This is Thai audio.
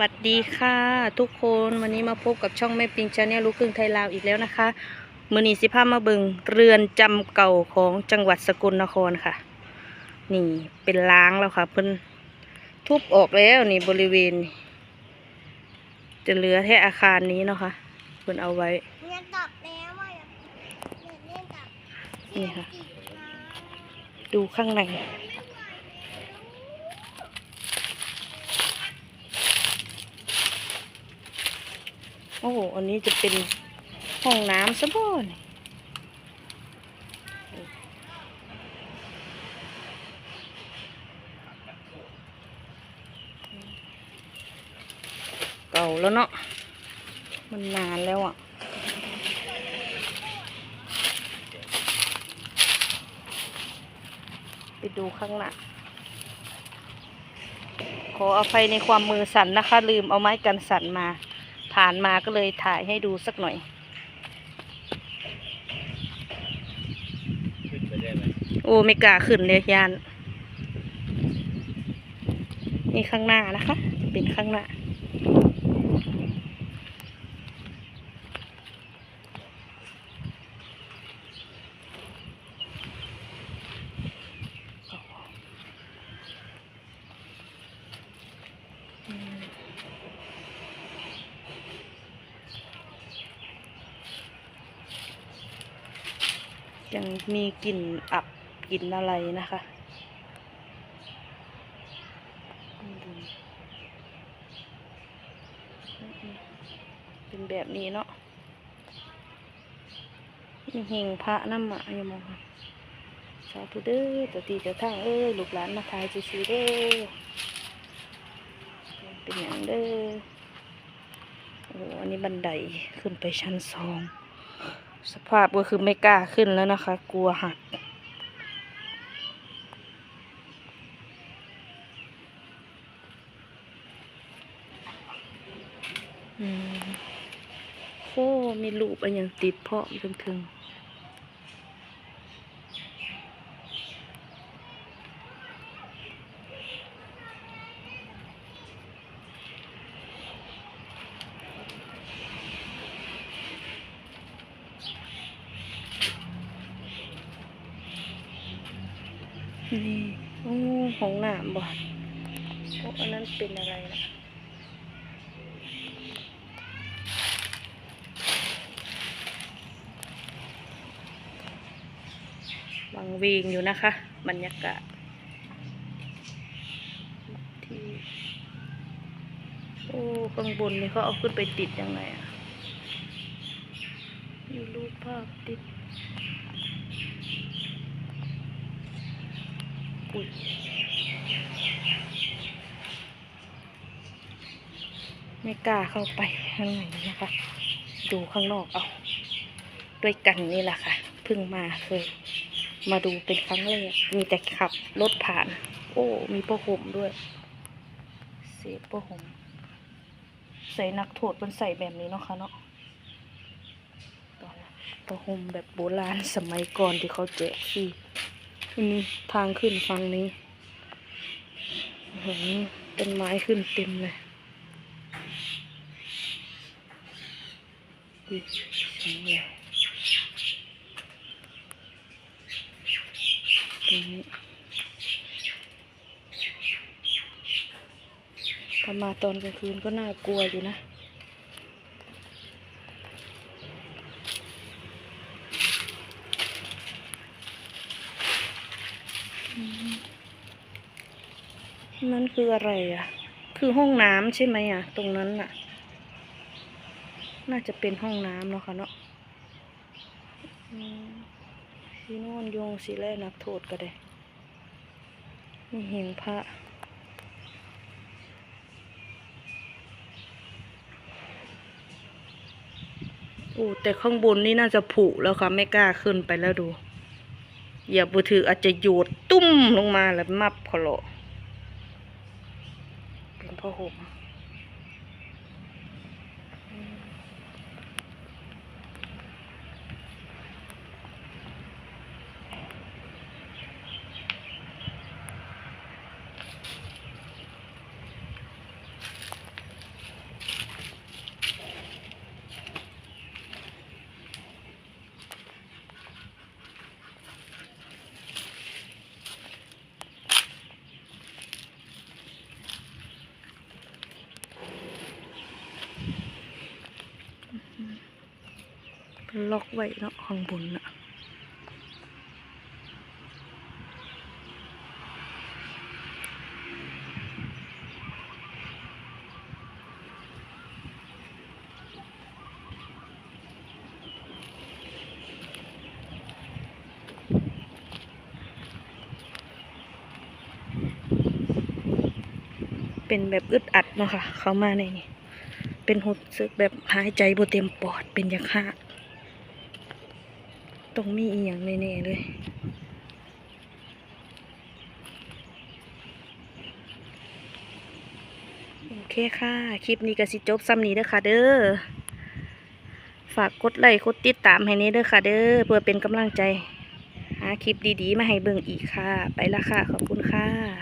วัสดีค่ะทุกคนวันนี้มาพบกับช่องแม่ปิงชาแนลลูกครึ่งไทยลาวอีกแล้วนะคะมือนีสิพามาเบิงเรือนจำเก่าของจังหวัดสกลนครค่ะ นี่เป็นล้างแล้วค่ะเพิ่นทุบออกแล้วนี่บริเวณนี่จะเหลือแค่อาคารนี้เนาะค่ะเพิ่นเอาไว้เรียนกลับแล้วว่าอย่าเรียนเล่นกลับนี่ค่ะอีกนะดูข้างใน โอ้โห อันนี้จะเป็นห้องน้ำซะบ่นเก่าแล้วเนาะ มันนานแล้วอะไปดูข้างหน้าขออภัยในความมือสั่นนะคะ ลืมเอาไม้กันสั่นมา ผ่านมาก็เลยถ่ายให้ดูสักหน่อยขึ้นไปได้ไหมโอ้ไม่กล้าขึ้นเลยยาน นี่ข้างหน้านะคะ เป็นข้างหน้า ยังมีกลิ่นอับกลิ่นอะไรนะคะเป็นแบบนี้เนาะมีเฮงพระน้ำหมาอย่มองค่ะสาธุเด้อตตีจะทางเอ้ยลูกหลานมาทายซื้อเด้อเป็นอย่างเด้อโอ้อันนี้บันไดขึ้นไปชั้นสอง สภาพก็คือไม่กล้าขึ้นแล้วนะคะ กลัวหักโอ้มีรูปอันยังติดเพาะอยู่ถึง นี่อของหนามบ่โอ้อันนั้นเป็นอะไรนะวังเวงอยู่นะคะ บรรยากาศที่โอ้ข้างบนนี่เขาเอาขึ้นไปติดยังไงอะมีรูปภาพติด อุ้ยไม่กล้าเข้าไปข้างในนะคะ ดูข้างนอกเอาด้วยกันนี่แหละค่ะเพิ่งมาเคยมาดูเป็นครั้งแรกมีแต่ขับรถผ่าน โอ้ มีผ้าห่มด้วยเศษผ้าห่มใส่นักโทษมันใส่แบบนี้เนาะค่ะเนาะตอนผ้าห่มแบบโบราณสมัยก่อนที่เขาแจกฟรี นี่ทางขึ้นฝั่งนี้เห็นต้นไม้ขึ้นเต็มเลยอุ้ยสวยเลยตรงนี้ถ้ามาตอนกลางคืนก็น่ากลัวอยู่นะ อืม นั่นคืออะไรอะ คือห้องน้ำใช่ไหมอะ ตรงนั้นน่ะ น่าจะเป็นห้องน้ำเนาะค่ะเนาะสีนอนยงสีแรกนักโทษก็ได้มีเห็นพระโอ้แต่ข้างบนนี่น่าจะผุแล้วค่ะ ไม่กล้าขึ้นไปแล้วดู อย่าบุถืออาจจะโยดตุ้มลงมาแล้วมับพอโลเป็นพ่อห่ม ล็อกไว้เนาะข้างบนน่ะเป็นแบบอึดอัดเนาะค่ะ เขามาในนี่ เป็นหุดซึกแบบหายใจบ่เต็มปอดเป็นยาฆ่า ตรงมีอีหยังแน่ๆเลยโอเคค่ะ คลิปนี้ก็สิจบซ้ำนี้เด้อค่ะ เด้อฝากกดไลค์กดติดตามให้นี้เด้อค่ะ เด้อเพื่อเป็นกำลังใจ หาคลิปดีๆ มาให้เบิ่งอีกค่ะ ไปละค่ะ ขอบคุณค่ะ